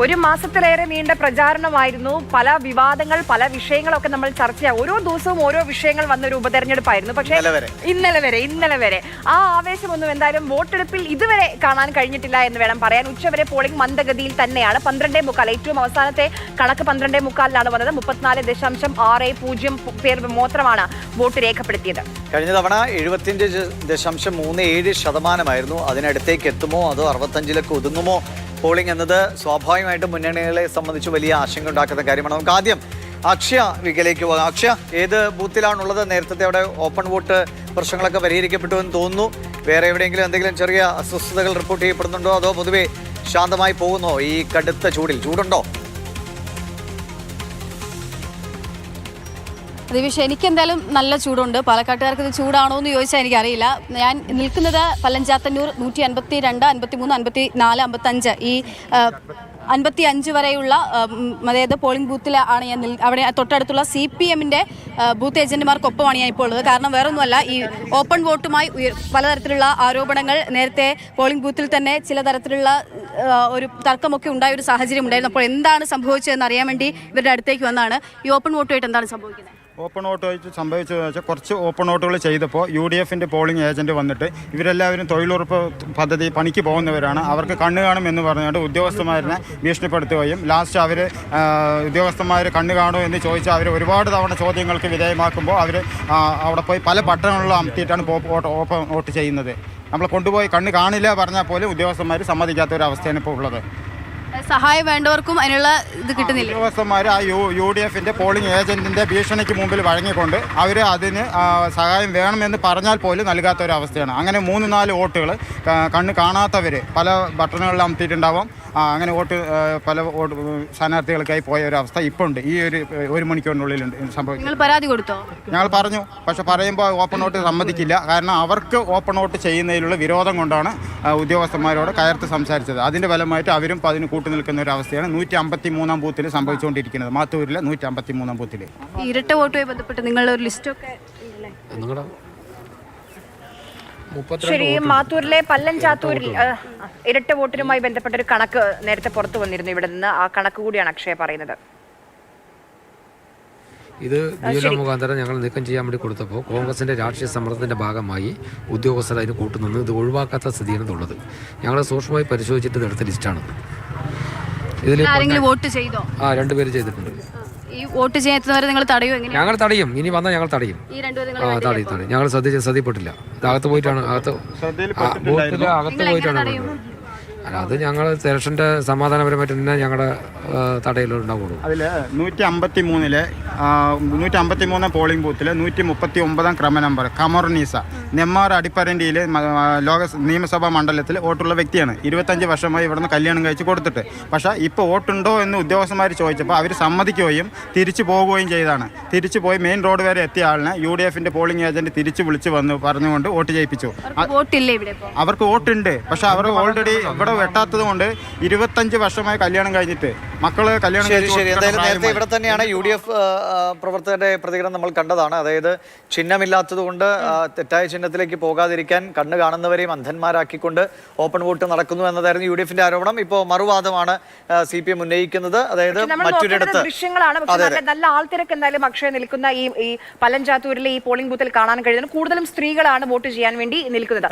ഒരു മാസത്തിലേറെ നീണ്ട പ്രചാരണമായിരുന്നു. പല വിവാദങ്ങൾ പല വിഷയങ്ങളൊക്കെ നമ്മൾ ചർച്ച ചെയ്യാം. ഓരോ ദിവസവും ഓരോ വിഷയങ്ങൾ വന്ന ഒരു ഉപതെരഞ്ഞെടുപ്പായിരുന്നു. പക്ഷേ ഇന്നലെ വരെ. ഇന്നലെ വരെ ആ ആവേശമൊന്നും എന്തായാലും വോട്ടെടുപ്പിൽ ഇതുവരെ കാണാൻ കഴിഞ്ഞിട്ടില്ല എന്ന് വേണം പറയാൻ. ഉച്ചവരെ പോളിംഗ് മന്ദഗതിയിൽ തന്നെയാണ്. പന്ത്രണ്ടേ മുക്കാൽ ഏറ്റവും അവസാനത്തെ കണക്ക് പന്ത്രണ്ടേ മുക്കാലിലാണ് വന്നത്. മുപ്പത്തിനാല് ദശാംശം ആറ് പൂജ്യം പേർ മാത്രമാണ് വോട്ട് രേഖപ്പെടുത്തിയത്. കഴിഞ്ഞ തവണ എഴുപത്തിയഞ്ച് ദശാംശം മൂന്ന് ഏഴ് ശതമാനമായിരുന്നു. അതിനടുത്തേക്ക് എത്തുമോ? അതോ അറുപത്തഞ്ചിലൊക്കെ ഒതുങ്ങുമോ? പോളിംഗ് എന്നത് സ്വാഭാവികമായിട്ടും മുന്നണികളെ സംബന്ധിച്ച് വലിയ ആശങ്ക ഉണ്ടാക്കുന്ന കാര്യമാണ്. നമുക്ക് ആദ്യം അക്ഷയ വികലേക്ക് പോകാം. അക്ഷയ ഏത് ബൂത്തിലാണുള്ളത്? നേരത്തെ അവിടെ ഓപ്പൺ വോട്ട് പ്രശ്നങ്ങളൊക്കെ പരിഹരിക്കപ്പെട്ടു എന്ന് തോന്നുന്നു. വേറെ എവിടെയെങ്കിലും എന്തെങ്കിലും ചെറിയ അസ്വസ്ഥതകൾ റിപ്പോർട്ട് ചെയ്യപ്പെടുന്നുണ്ടോ? അതോ പൊതുവെ ശാന്തമായി പോകുന്നോ ഈ കടുത്ത ചൂടിൽ? ചൂടുണ്ടോ? ദിവിഷ എനിക്ക് എന്തായാലും നല്ല ചൂടുണ്ട്. പാലക്കാട്ടുകാർക്ക് ഇത് ചൂടാണോ എന്ന് ചോദിച്ചാൽ എനിക്കറിയില്ല. ഞാൻ നിൽക്കുന്നത് പല്ലഞ്ചാത്തന്നൂർ നൂറ്റി അൻപത്തി രണ്ട് അൻപത്തി മൂന്ന് അൻപത്തി നാല് അമ്പത്തഞ്ച് ഈ അൻപത്തി അഞ്ച് വരെയുള്ള അതായത് പോളിംഗ് ബൂത്തിലാണ് ഞാൻ അവിടെ തൊട്ടടുത്തുള്ള സി പി എമ്മിന്റെ ബൂത്ത് ഏജന്റുമാർക്കൊപ്പമാണ് ഞാൻ ഇപ്പോൾ ഉള്ളത്. കാരണം വേറൊന്നുമല്ല ഈ ഓപ്പൺ വോട്ടുമായി പലതരത്തിലുള്ള ആരോപണങ്ങൾ നേരത്തെ പോളിംഗ് ബൂത്തിൽ തന്നെ ചില തരത്തിലുള്ള ഒരു തർക്കമൊക്കെ ഉണ്ടായ ഒരു സാഹചര്യം ഉണ്ടായിരുന്നു അപ്പോൾ എന്താണ് സംഭവിച്ചതെന്ന് അറിയാൻ വേണ്ടി ഇവരുടെ അടുത്തേക്ക് വന്നാണ്. ഈ ഓപ്പൺ വോട്ടുമായിട്ട് എന്താണ് സംഭവിക്കുന്നത്? ഓപ്പൺ വോട്ട് സംഭവിച്ചത് വെച്ചാൽ കുറച്ച് ഓപ്പൺ വോട്ടുകൾ ചെയ്തപ്പോൾ യു ഡി എഫിന്റെ പോളിംഗ് ഏജന്റ് വന്നിട്ട് ഇവരെല്ലാവരും തൊഴിലുറപ്പ് പദ്ധതി പണിക്ക് പോകുന്നവരാണ്. അവർക്ക് കണ്ണ് കാണും എന്ന് പറഞ്ഞുകൊണ്ട് ഉദ്യോഗസ്ഥന്മാരെ ഭീഷണിപ്പെടുത്തുകയും ലാസ്റ്റ് അവർ ഉദ്യോഗസ്ഥന്മാർ കണ്ണ് കാണുമോ എന്ന് ചോദിച്ചാൽ അവർ ഒരുപാട് തവണ ചോദ്യങ്ങൾക്ക് വിധേയമാക്കുമ്പോൾ അവർ അവിടെ പോയി പല പട്ടണങ്ങളിലും അമർത്തിയിട്ടാണ് ഓപ്പൺ വോട്ട് ചെയ്യുന്നത്. നമ്മൾ കൊണ്ടുപോയി കണ്ണ് കാണില്ല പറഞ്ഞാൽ പോലും ഉദ്യോഗസ്ഥന്മാർ സമ്മതിക്കാത്ത ഒരു അവസ്ഥയാണ് ഇപ്പോൾ ഉള്ളത്. സഹായം വേണ്ടവർക്കും അതിനുള്ള ഇത് കിട്ടുന്നില്ല. ഉദ്യോഗസ്ഥന്മാർ ആ യു യു ഡി എഫിന്റെ പോളിംഗ് ഏജന്റിന്റെ ഭീഷണിക്ക് മുമ്പിൽ വഴങ്ങിക്കൊണ്ട് അവർ അതിന് സഹായം വേണമെന്ന് പറഞ്ഞാൽ പോലും നൽകാത്ത ഒരു അവസ്ഥയാണ്. അങ്ങനെ മൂന്ന് നാല് വോട്ടുകൾ കണ്ണ് കാണാത്തവർ പല ബട്ടണുകളിൽ അമർത്തിയിട്ടുണ്ടാവാം. അങ്ങനെ വോട്ട് പല വോട്ട് സ്ഥാനാർത്ഥികൾക്കായി പോയ ഒരു അവസ്ഥ ഇപ്പോൾ ഉണ്ട് ഈ ഒരു ഒരു മണിക്കൂറിനുള്ളിലുണ്ട് സംഭവം നിങ്ങൾ പരാതി കൊടുത്തോ? ഞങ്ങൾ പറഞ്ഞു പക്ഷെ പറയുമ്പോൾ ഓപ്പൺ വോട്ട് സമ്മതിക്കില്ല. കാരണം അവർക്ക് ഓപ്പൺ വോട്ട് ചെയ്യുന്നതിലുള്ള വിരോധം കൊണ്ടാണ് ഉദ്യോഗസ്ഥന്മാരോട് കയർത്ത് സംസാരിച്ചത്. അതിന്റെ ഫലമായിട്ട് അവരും ഇപ്പം അതിന് കൂട്ടു നിൽക്കുന്ന ഒരു അവസ്ഥയാണ് നൂറ്റി അമ്പത്തി മൂന്നാം ബൂത്തിൽ സംഭവിച്ചുകൊണ്ടിരിക്കുന്നത്. മാത്തൂരിലെ നൂറ്റി അമ്പത്തി മൂന്നാം ബൂത്തിൽ ഇരട്ട വോട്ടുമായി ബന്ധപ്പെട്ട് നിങ്ങളുടെ ഒരു ലിസ്റ്റൊക്കെ? നിങ്ങളുടെ ശരി മാത്തൂരിലെ പല്ലഞ്ചാത്തൂരിൽ ഇരട്ട വോട്ടിനുമായി ബന്ധപ്പെട്ട ഒരു കണക്ക് നേരത്തെ പുറത്തു വന്നിരുന്നു. ഇവിടെ നിന്ന് ആ കണക്ക് കൂടിയാണ് അക്ഷയ പറയുന്നത്. ഇത് ബിജെപി മുഖാന്തരം ഞങ്ങൾ നീക്കം ചെയ്യാൻ വേണ്ടി കൊടുത്തപ്പോൾ കോൺഗ്രസിന്റെ രാഷ്ട്രീയ സമ്മർദ്ദത്തിന്റെ ഭാഗമായി ഉദ്യോഗസ്ഥർ അതിന് കൂട്ടുനിന്ന് ഇത് ഒഴിവാക്കാത്ത സ്ഥിതിയാണ് ഉള്ളത്. ഞങ്ങൾ സൂക്ഷ്മമായി പരിശോധിച്ചിട്ട് എടുത്ത ലിസ്റ്റാണ്. ഇതിൽ ആരെങ്കിലും വോട്ട് ചെയ്തോ? ആ രണ്ടുപേര് ചെയ്തിട്ടുണ്ട്. ഈ വോട്ട് ചെയ്യാത്തവരെ നിങ്ങൾ തടയും എങ്ങനെയാ? ഞങ്ങൾ തടയും. ഇനി വന്നാൽ ഞങ്ങൾ തടയും. ഈ രണ്ടുപേരും ആ തടയും തടയും. ഞങ്ങൾ ശ്രദ്ധിച്ച് ശ്രദ്ധയിൽപ്പെട്ടില്ല അകത്ത് പോയിട്ടാണ് അകത്ത് അകത്ത് പോയിട്ടാണ്. അല്ല അത് ഞങ്ങൾ സെലക്ഷന്റെ സമാധാനപരമായിട്ട് തന്നെ ഞങ്ങളുടെ തടയിൽ ഉണ്ടാവുള്ളൂ. അതിൽ നൂറ്റി അമ്പത്തി മൂന്നിലെ നൂറ്റി അമ്പത്തി മൂന്ന് പോളിംഗ് ബൂത്തിൽ നൂറ്റി മുപ്പത്തി ഒമ്പതാം ക്രമ നമ്പർ കമോർനീസ നെമ്മാർ അടിപ്പരണ്ടിയിൽ ലോക നിയമസഭാ മണ്ഡലത്തിൽ വോട്ടുള്ള വ്യക്തിയാണ്. ഇരുപത്തഞ്ച് വർഷമായി ഇവിടുന്ന് കല്യാണം കഴിച്ച് കൊടുത്തിട്ട്. പക്ഷേ ഇപ്പോൾ വോട്ടുണ്ടോ എന്ന് ഉദ്യോഗസ്ഥന്മാർ ചോദിച്ചപ്പോൾ അവർ സമ്മതിക്കുകയും തിരിച്ചു പോവുകയും ചെയ്താണ് തിരിച്ചു പോയി മെയിൻ റോഡ് വരെ എത്തിയ ആളിനെ യു ഡി എഫിന്റെ പോളിംഗ് ഏജന്റ് തിരിച്ചു വിളിച്ചു വന്ന് പറഞ്ഞുകൊണ്ട് വോട്ട് ചെയ്യിപ്പിച്ചു അവർക്ക് വോട്ടുണ്ട്. പക്ഷെ അവർ ഓൾറെഡി ഇവിടെ വെട്ടാത്തത് കൊണ്ട് ഇരുപത്തഞ്ച് വർഷമായി കല്യാണം കഴിഞ്ഞിട്ട് മക്കൾ കല്യാണം ശരി ശരി. എന്തായാലും നേരത്തെ. ഇവിടെ തന്നെയാണ് യു ഡി എഫ് പ്രവർത്തകരുടെ പ്രതികരണം നമ്മൾ കണ്ടതാണ്. അതായത് ചിഹ്നമില്ലാത്തത് കൊണ്ട് തെറ്റായ ചിഹ്നത്തിലേക്ക് പോകാതിരിക്കാൻ കണ്ണു കാണുന്നവരെയും അന്ധന്മാരാക്കിക്കൊണ്ട് ഓപ്പൺ വോട്ട് നടക്കുന്നു എന്നതായിരുന്നു യു ഡി എഫിന്റെ ആരോപണം. ഇപ്പോൾ മറുവാദമാണ് സി പി എം ഉന്നയിക്കുന്നത്. അതായത് മറ്റൊരിടത്ത് നല്ല ആൾ ആൾത്തിരക്ക് എന്തായാലും അക്ഷയ നിൽക്കുന്ന ഈ പലഞ്ചാത്തൂരിലെ ഈ പോളിംഗ് ബൂത്തിൽ കാണാൻ കഴിയുന്നത്. കൂടുതലും സ്ത്രീകളാണ് വോട്ട് ചെയ്യാൻ വേണ്ടി നിൽക്കുന്നത്.